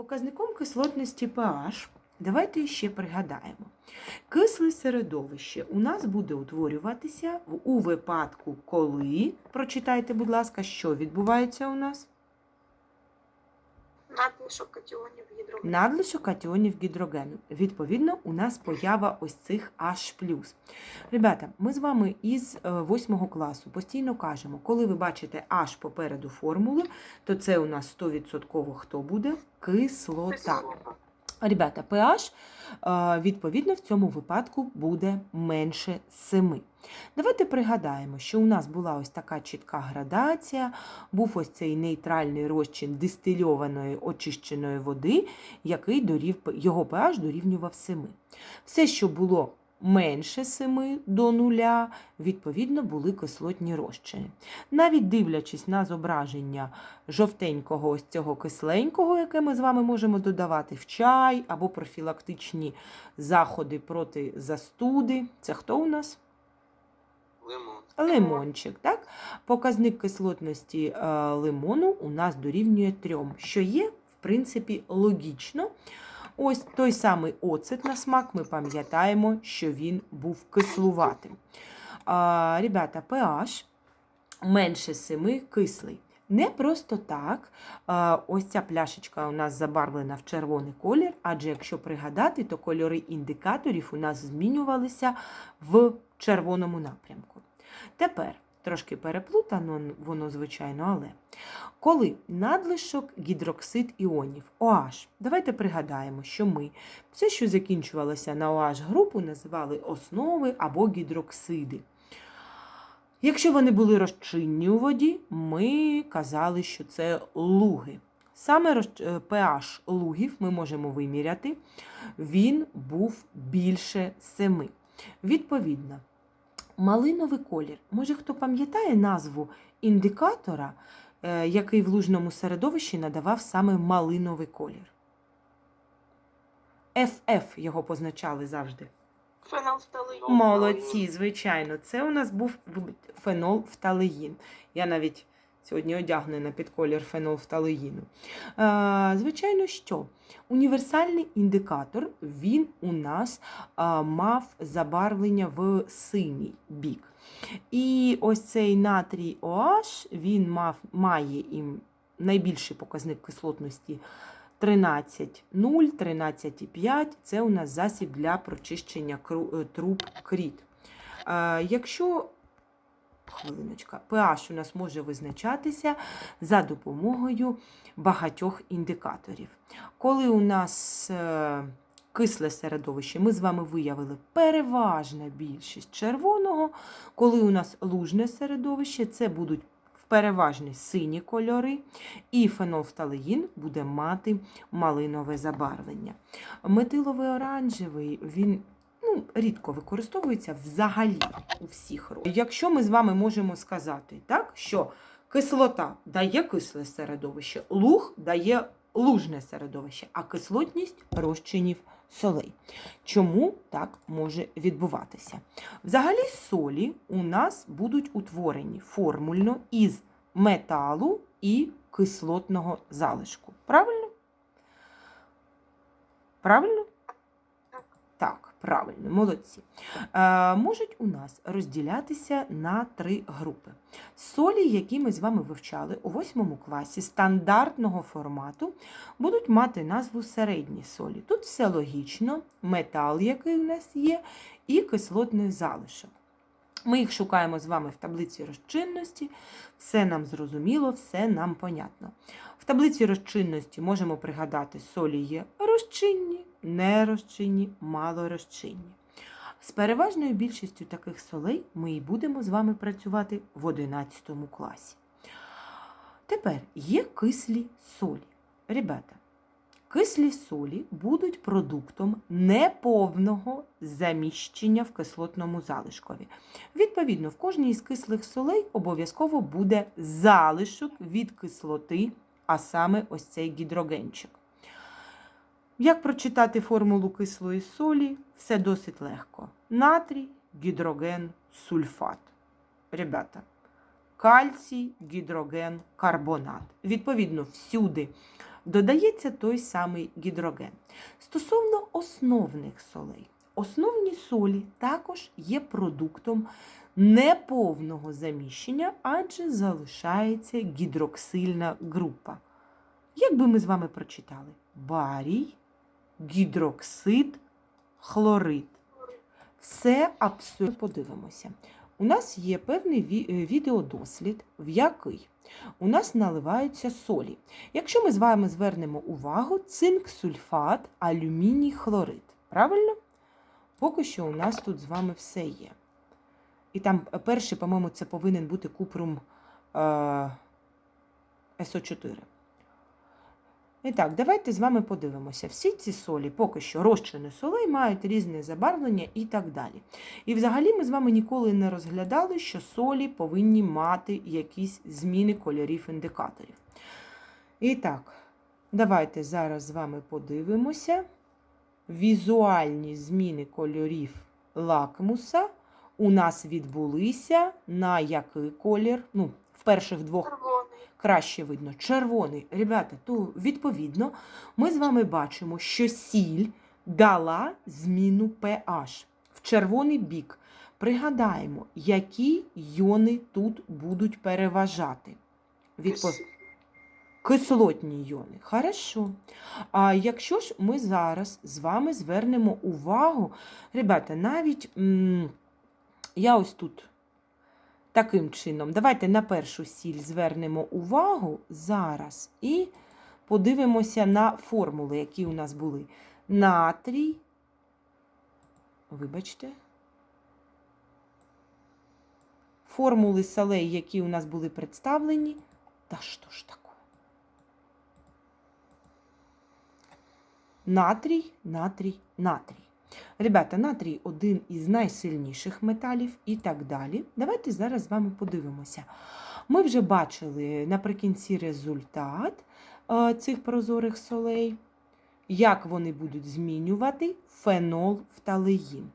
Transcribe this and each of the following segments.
показником кислотності pH давайте ще пригадаємо. Кисле середовище у нас буде утворюватися у випадку, коли, прочитайте, будь ласка, що відбувається у нас? Надлишок катіонів гідрогену. Надлишок катіонів гідрогену. Відповідно, у нас поява ось цих H+. Ребята, ми з вами із 8 класу постійно кажемо, коли ви бачите H попереду формули, то це у нас 100% хто буде? Кислота. Кислота. Ребята, pH відповідно в цьому випадку буде менше 7. Давайте пригадаємо, що у нас була ось така чітка градація, був ось цей нейтральний розчин дистильованої очищеної води, який дорів, його pH дорівнював 7. Все, що було менше 7 до 0, відповідно, були кислотні розчини. Навіть дивлячись на зображення жовтенького ось цього кисленького, яке ми з вами можемо додавати в чай або профілактичні заходи проти застуди. Це хто у нас? Лимон. Лимончик. Так? Показник кислотності е, лимону у нас дорівнює 3, що є, в принципі, логічно. Ось той самий оцет на смак, ми пам'ятаємо, що він був кислуватим. А, ребята, pH менше 7 кислий. Не просто так. Ось ця пляшечка у нас забарвлена в червоний колір, адже якщо пригадати, то кольори індикаторів у нас змінювалися в червоному напрямку. Тепер трошки переплутано воно, звичайно, але коли надлишок гідроксид іонів OH, давайте пригадаємо, що ми все, що закінчувалося на OH групу, називали основи або гідроксиди. Якщо вони були розчинні у воді, ми казали, що це луги. Саме е, pH лугів ми можемо виміряти, він був більше 7. Відповідно, малиновий колір. Може, хто пам'ятає назву індикатора, е, який в лужному середовищі надавав саме малиновий колір? FF його позначали завжди. Фенолфталеїн. Молодці, звичайно. Це у нас був фенолфталеїн. Я навіть сьогодні одягнена під колір фенолфталеїну. Е, Звичайно, що універсальний індикатор він у нас а, мав забарвлення в синій бік. І ось цей натрій OH, він мав, має їм найбільший показник кислотності 13,0, 13,5 це у нас засіб для прочищення е, труб кріт. Е, Якщо хвилиночка, pH у нас може визначатися за допомогою багатьох індикаторів. Коли у нас е, кисле середовище, ми з вами виявили переважна більшість червоного. Коли у нас лужне середовище, це будуть переважні сині кольори, і фенолфталеїн буде мати малинове забарвлення. Метиловий оранжевий він ну, рідко використовується взагалі у всіх родах. Якщо ми з вами можемо сказати, так, що кислота дає кисле середовище, луг дає лужне середовище, а кислотність розчинів солей. Чому так може відбуватися? Взагалі солі у нас будуть утворені формульно із металу і кислотного залишку. Правильно? Правильно? Так, правильно, молодці. Е, можуть у нас розділятися на три групи. Солі, які ми з вами вивчали у восьмому класі стандартного формату, будуть мати назву середні солі. Тут все логічно, метал, який у нас є, і кислотний залишок. Ми їх шукаємо з вами в таблиці розчинності, все нам зрозуміло, все нам понятно. В таблиці розчинності можемо пригадати, солі є розчинні, нерозчинні, малорозчинні. З переважною більшістю таких солей ми і будемо з вами працювати в 11 класі. Тепер є кислі солі. Ребята, кислі солі будуть продуктом неповного заміщення в кислотному залишкові. Відповідно, в кожній із кислих солей обов'язково буде залишок від кислоти, а саме ось цей гідрогенчик. Як прочитати формулу кислої солі? Все досить легко. Натрій, гідроген, сульфат. Ребята, кальцій, гідроген, карбонат. Відповідно, всюди додається той самий гідроген. Стосовно основних солей, основні солі також є продуктом неповного заміщення, адже залишається гідроксильна група. Як би ми з вами прочитали? Барій, гідроксид, хлорид. Все абсолютно подивимося. У нас є певний е, відеодослід, в який у нас наливаються солі. Якщо ми з вами звернемо увагу, цинк, сульфат, алюміній, хлорид. Правильно? Поки що у нас тут з вами все є. І там е, перший, по-моєму, це повинен бути купрум е, СО4. І так, давайте з вами подивимося. Всі ці солі, поки що розчини солей, мають різне забарвлення і так далі. І взагалі ми з вами ніколи не розглядали, що солі повинні мати якісь зміни кольорів індикаторів. І так, давайте зараз з вами подивимося. Візуальні зміни кольорів лакмуса у нас відбулися на який колір? Ну, в перших двох. Краще видно. Червоний. Ребята, то відповідно ми з вами бачимо, що сіль дала зміну pH в червоний бік. Пригадаємо, які йони тут будуть переважати. Відпо... Кис- Кислотні йони. Хорошо. А якщо ж ми зараз з вами звернемо увагу, ребята, навіть м, я ось тут таким чином, давайте на першу сіль звернемо увагу зараз і подивимося на формули, які у нас були. Натрій, вибачте, формули солей, які у нас були представлені. Та що ж таке? Натрій, натрій, натрій. Ребята, натрій один із найсильніших металів і так далі. Давайте зараз з вами подивимося. Ми вже бачили наприкінці результат е, цих прозорих солей, як вони будуть змінювати фенолфталеїн.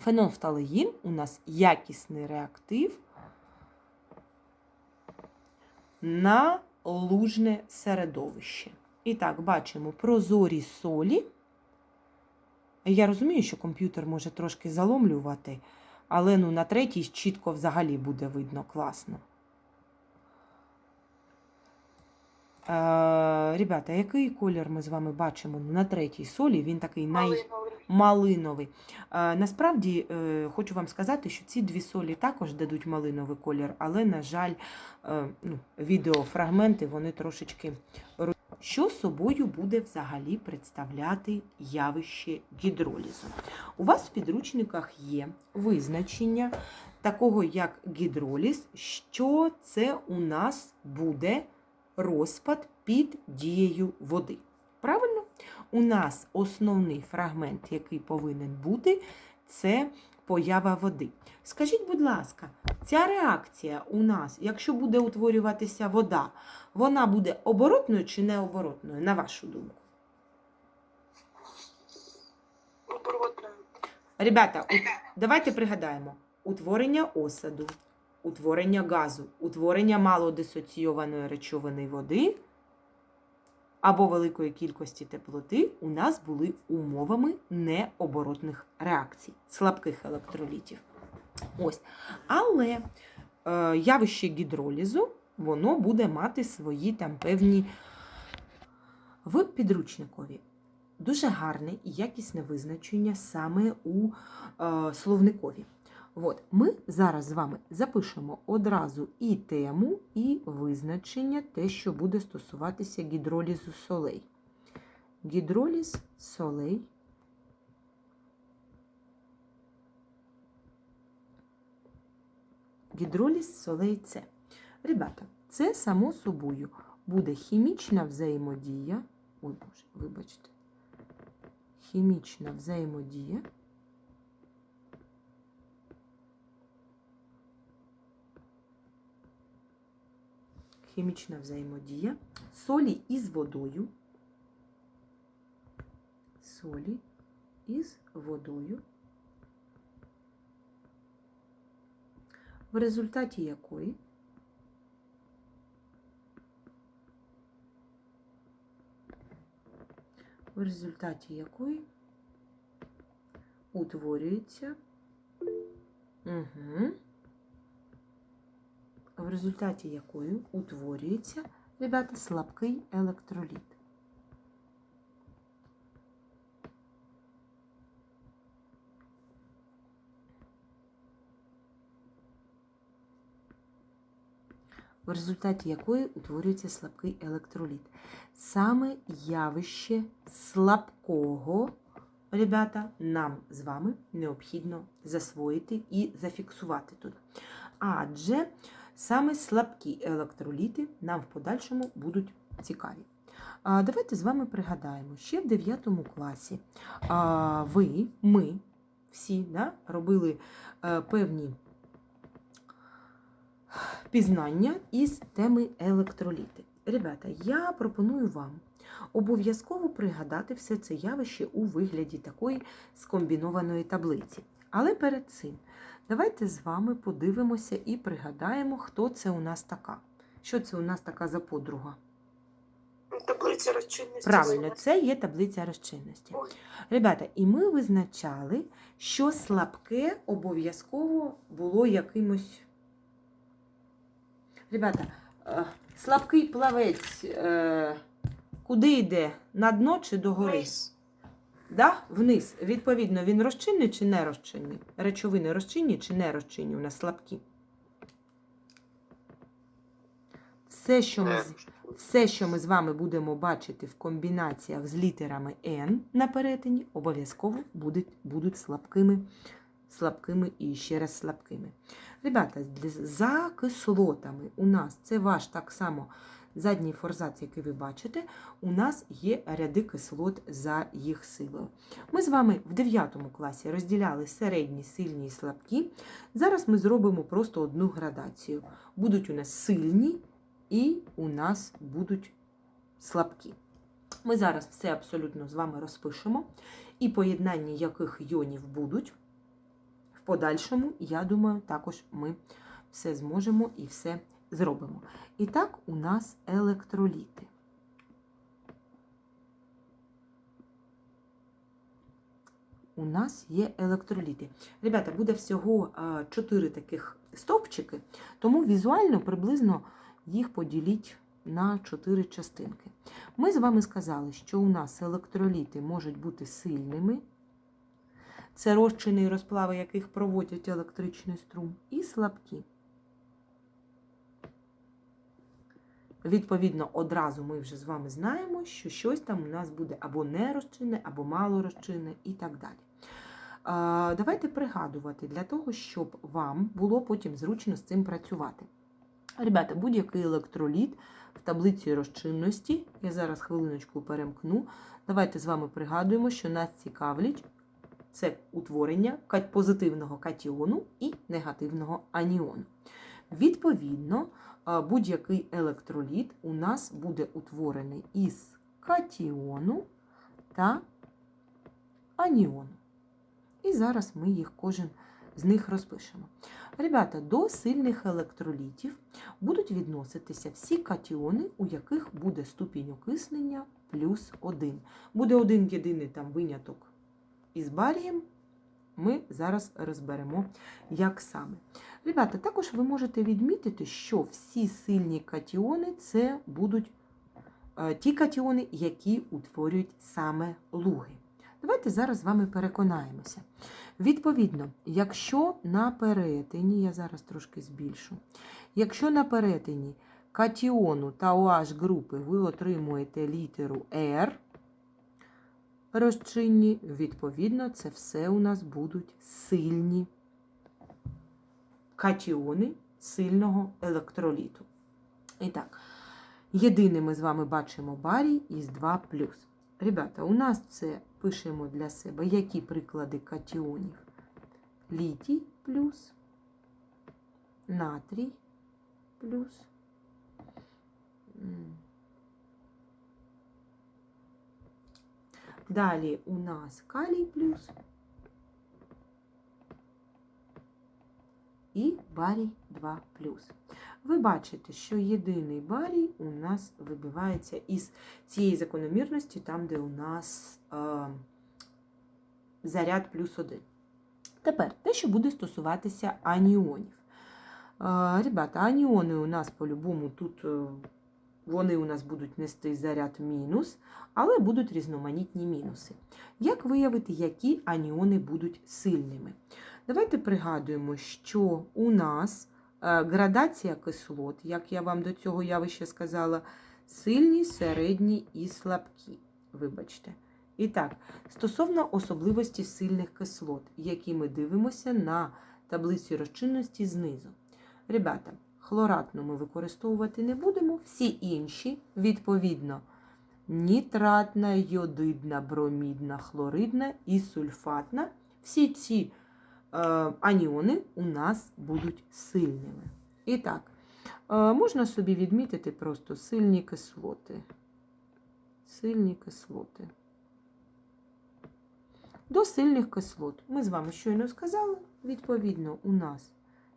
Фенолфталеїн у нас якісний реактив на лужне середовище. І так, бачимо прозорі солі. Я розумію, що комп'ютер може трошки заломлювати, але ну, на третій чітко взагалі буде видно класно. Е, ребята, який колір ми з вами бачимо на третій солі? Він такий най... Малиновий. малиновий. Е, насправді е, хочу вам сказати, що ці дві солі також дадуть малиновий колір, але, на жаль, е, ну, відеофрагменти вони трошечки що собою буде взагалі представляти явище гідролізу. У вас в підручниках є визначення такого як гідроліз, що це у нас буде розпад під дією води. Правильно? У нас основний фрагмент, який повинен бути, це поява води. Скажіть, будь ласка, ця реакція у нас, якщо буде утворюватися вода, вона буде оборотною чи необоротною, на вашу думку? Оборотною. Ребята, давайте пригадаємо: утворення осаду, утворення газу, утворення малодисоційованої речовини води або великої кількості теплоти у нас були умовами необоротних реакцій, слабких електролітів. Ось. Але е, явище гідролізу воно буде мати свої там певні в підручникові. Дуже гарне і якісне визначення саме у е, словникові. От, ми зараз з вами запишемо одразу і тему, і визначення, те, що буде стосуватися гідролізу солей. Гідроліз солей. Гідроліз солей це. Ребята, це само собою буде хімічна взаємодія. Ой, Боже, вибачте. Хімічна взаємодія. Хімічна взаємодія солі із водою. Солі із водою. В результаті якої в результаті якої утворюється. Угу. В результаті якої утворюється, ребята, слабкий електроліт. в результаті якої утворюється слабкий електроліт. Саме явище слабкого, ребята, нам з вами необхідно засвоїти і зафіксувати тут. Адже саме слабкі електроліти нам в подальшому будуть цікаві. Давайте з вами пригадаємо, ще в 9 класі ви, ми всі да, робили е, певні пізнання із теми електроліти. Ребята, я пропоную вам обов'язково пригадати все це явище у вигляді такої скомбінованої таблиці. Але перед цим давайте з вами подивимося і пригадаємо, хто це у нас така. Що це у нас така за подруга? Таблиця розчинності. Правильно, це є таблиця розчинності. Ой. Ребята, і ми визначали, що слабке обов'язково було якимось. Ребята, е, слабкий плавець е, куди йде? На дно чи догори? Вниз. Да? Вниз. Відповідно, він розчинний чи не розчинний? Речовини розчинні чи не розчинні? У нас слабкі. Все, що ми, все, що ми з вами будемо бачити в комбінаціях з літерами N на перетині, обов'язково будуть, будуть слабкими, слабкими і ще раз слабкими. Ребята, за кислотами у нас це ваш так само задній форзац, який ви бачите, у нас є ряди кислот за їх силою. Ми з вами в 9 класі розділяли середні, сильні і слабкі. Зараз ми зробимо просто одну градацію. Будуть у нас сильні і у нас будуть слабкі. Ми зараз все абсолютно з вами розпишемо, і поєднання яких йонів будуть в подальшому, я думаю, також ми все зможемо і все зробимо. І так, у нас електроліти. У нас є електроліти. Ребята, буде всього 4 таких стовпчики, тому візуально приблизно їх поділіть на 4 частинки. Ми з вами сказали, що у нас електроліти можуть бути сильними. Це розчини і розплави, яких проводять електричний струм, і слабкі. Відповідно, одразу ми вже з вами знаємо, що щось там у нас буде або нерозчинне, або малорозчинне і так далі. Давайте пригадувати для того, щоб вам було потім зручно з цим працювати. Ребята, будь-який електроліт в таблиці розчинності, я зараз хвилиночку перемкну. Давайте з вами пригадуємо, що нас цікавлять це утворення позитивного катіону і негативного аніону. Відповідно, будь-який електроліт у нас буде утворений із катіону та аніону. І зараз ми їх кожен з них розпишемо. Ребята, до сильних електролітів будуть відноситися всі катіони, у яких буде ступінь окиснення плюс 1. Буде один єдиний там виняток із барієм. Ми зараз розберемо, як саме. Ребята, також ви можете відмітити, що всі сильні катіони це будуть е, ті катіони, які утворюють саме луги. Давайте зараз з вами переконаємося. Відповідно, якщо на перетині, я зараз трошки збільшу, якщо на перетині катіону та OH групи ви отримуєте літеру R, розчинні, відповідно, це все у нас будуть сильні катіони сильного електроліту. І так, єдине ми з вами бачимо барій із 2 Ребята, у нас це пишемо для себе які приклади катіонів. Літій плюс, натрій плюс. Далі у нас калій плюс і барій 2 плюс. ви бачите, що єдиний барій у нас вибивається із цієї закономірності, там, де у нас е, заряд плюс один. Тепер те, що буде стосуватися аніонів. Е, Ребята, аніони у нас по-любому тут е, вони у нас будуть нести заряд мінус, але будуть різноманітні мінуси. Як виявити, які аніони будуть сильними? Давайте пригадуємо, що у нас е, градація кислот, як я вам до цього явища сказала, сильні, середні і слабкі. Вибачте. І так, стосовно особливості сильних кислот, які ми дивимося на таблиці розчинності знизу. Ребята, хлоратну ми використовувати не будемо, всі інші, відповідно, нітратна, йодидна, бромідна, хлоридна і сульфатна. Всі ці е, аніони у нас будуть сильними. І так, е, можна собі відмітити просто сильні кислоти. Сильні кислоти. До сильних кислот. Ми з вами щойно сказали, відповідно, у нас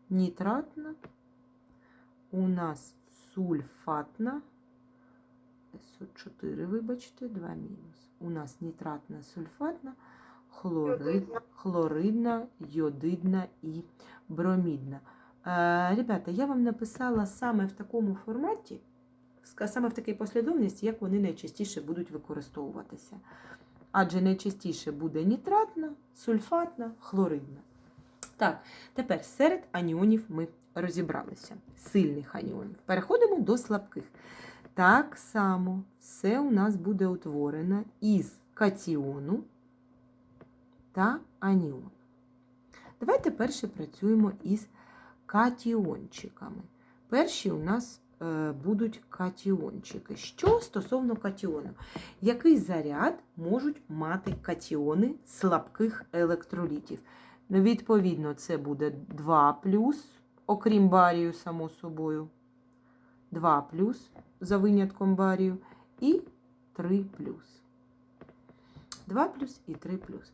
нітратна, у нас сульфатна, СО4, вибачте, 2 мінус. У нас нітратна, сульфатна, хлорид, хлоридна, йодидна і бромідна. Е, ребята, я вам написала саме в такому форматі, саме в такій послідовності, як вони найчастіше будуть використовуватися. Адже найчастіше буде нітратна, сульфатна, хлоридна. Так, тепер серед аніонів ми розібралися. Сильних аніонів. Переходимо до слабких. Так само все у нас буде утворено із катіону та аніону. Давайте перше працюємо із катіончиками. Перші у нас е, будуть катіончики. Що стосовно катіону? Який заряд можуть мати катіони слабких електролітів? Ну, Відповідно, це буде 2 окрім барію, само собою. 2 за винятком барію і 3 2 плюс і 3 плюс.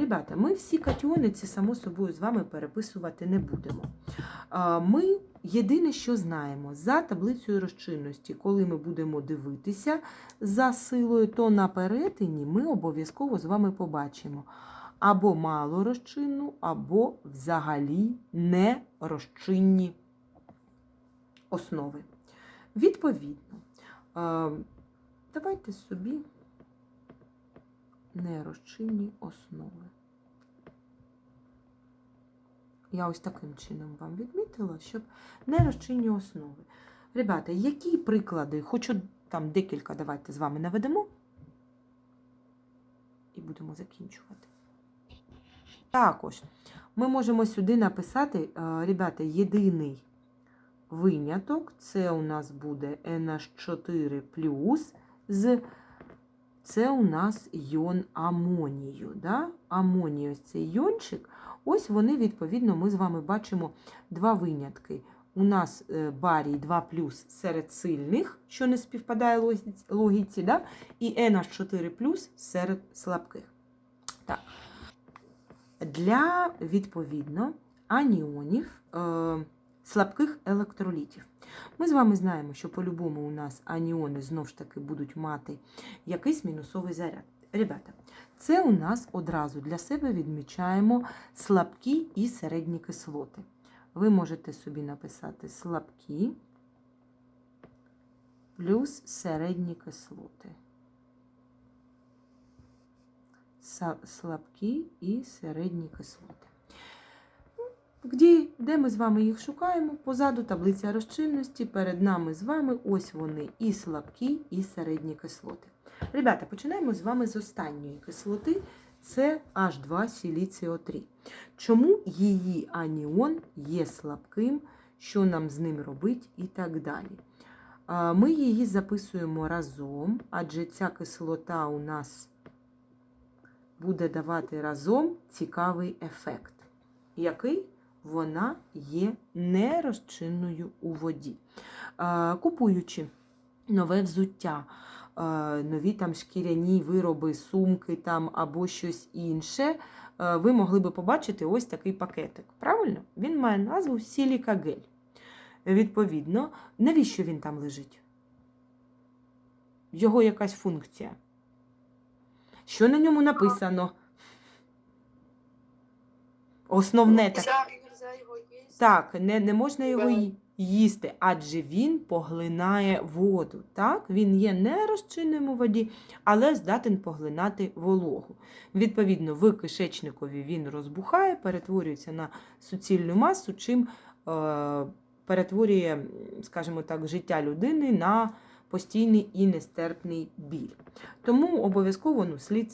Ребята, ми всі катіони ці само собою з вами переписувати не будемо. А, ми єдине, що знаємо, за таблицею розчинності, коли ми будемо дивитися за силою, то на перетині ми обов'язково з вами побачимо або малорозчинну, або взагалі нерозчинні основи. Відповідно, е, давайте собі нерозчинні основи. Я ось таким чином вам відмітила, щоб нерозчинні основи. Ребята, які приклади, хочу там декілька, давайте з вами наведемо і будемо закінчувати. Також ми можемо сюди написати, е, ребята, єдиний виняток. Це у нас буде NH4 з це у нас йон амонію. Да? Амоній, ось цей йончик. Ось вони, відповідно, ми з вами бачимо два винятки. У нас е, барій 2 серед сильних, що не співпадає логіці, да? і NH4 серед слабких. Так. Для, відповідно, аніонів е, слабких електролітів. Ми з вами знаємо, що по-любому у нас аніони знову ж таки будуть мати якийсь мінусовий заряд. Ребята, це у нас одразу для себе відмічаємо слабкі і середні кислоти. Ви можете собі написати слабкі плюс середні кислоти. Слабкі і середні кислоти. Де, де ми з вами їх шукаємо? Позаду таблиця розчинності. Перед нами з вами ось вони і слабкі, і середні кислоти. Ребята, починаємо з вами з останньої кислоти. Це H2 сіліціо3. Чому її аніон є слабким, що нам з ним робить і так далі. Ми її записуємо разом, адже ця кислота у нас буде давати разом цікавий ефект. Який? Вона є нерозчинною у воді. Купуючи нове взуття, нові там шкіряні вироби, сумки там або щось інше, ви могли би побачити ось такий пакетик. Правильно? Він має назву сілікагель. Відповідно, навіщо він там лежить? Його якась функція. Що на ньому написано? Основне так. Його їсти. Так, не, не можна його їсти, адже він поглинає воду. Так? Він є не розчинним у воді, але здатен поглинати вологу. Відповідно, в кишечникові він розбухає, перетворюється на суцільну масу, чим е, перетворює, скажімо так, життя людини на постійний і нестерпний біль. Тому обов'язково ну, слід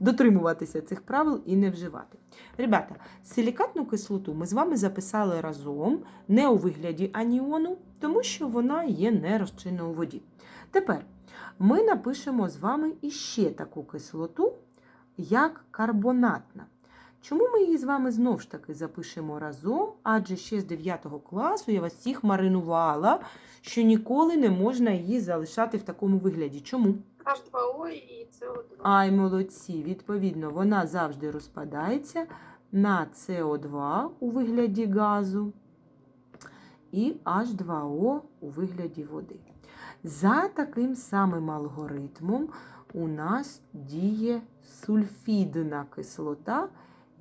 дотримуватися цих правил і не вживати. Ребята, силікатну кислоту ми з вами записали разом, не у вигляді аніону, тому що вона є нерозчинною у воді. Тепер ми напишемо з вами іще таку кислоту, як карбонатна. Чому ми її з вами знов ж таки запишемо разом? Адже ще з 9 класу я вас всіх маринувала, що ніколи не можна її залишати в такому вигляді. Чому? H2O і СО2. Ай, молодці. Відповідно, вона завжди розпадається на СО2 у вигляді газу і H2O у вигляді води. За таким самим алгоритмом у нас діє сульфідна кислота,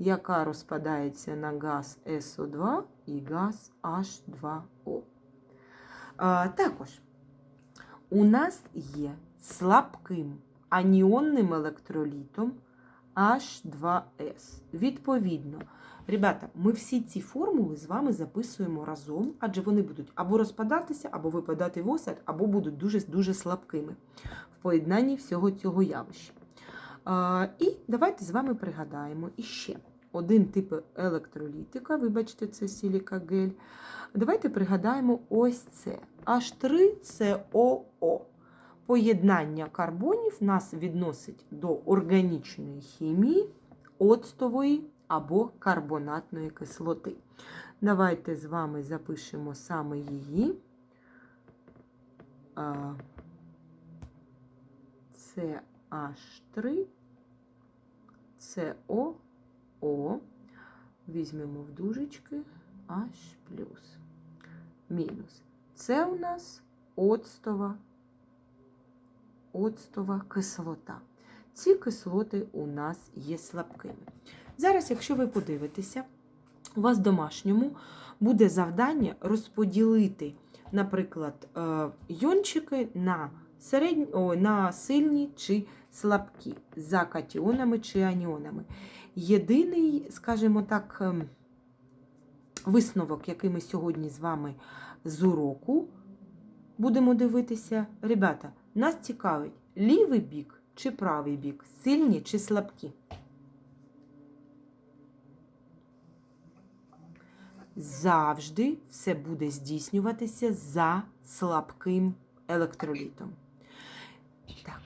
яка розпадається на газ СО2 і газ H2O. А, також у нас є слабким аніонним електролітом H2S. Відповідно, ребята, ми всі ці формули з вами записуємо разом, адже вони будуть або розпадатися, або випадати в осад, або будуть дуже-дуже слабкими в поєднанні всього цього явища. І давайте з вами пригадаємо іще один тип електролітика, вибачте, це силікагель. Давайте пригадаємо ось це. H3COO. Поєднання карбонів нас відносить до органічної хімії, оцтової або карбонатної кислоти. Давайте з вами запишемо саме її. Це H3, COO. Візьмемо в дужечки H. Мінус. Це у нас оцтова оцтова кислота. Ці кислоти у нас є слабкими. Зараз, якщо ви подивитеся, у вас в домашньому буде завдання розподілити, наприклад, е, йончики на, середні, о, на сильні чи слабкі, за катіонами чи аніонами. Єдиний, скажімо так, ем, висновок, який ми сьогодні з вами з уроку будемо дивитися, ребята, нас цікавить лівий бік чи правий бік, сильні чи слабкі. Завжди все буде здійснюватися за слабким електролітом. Так,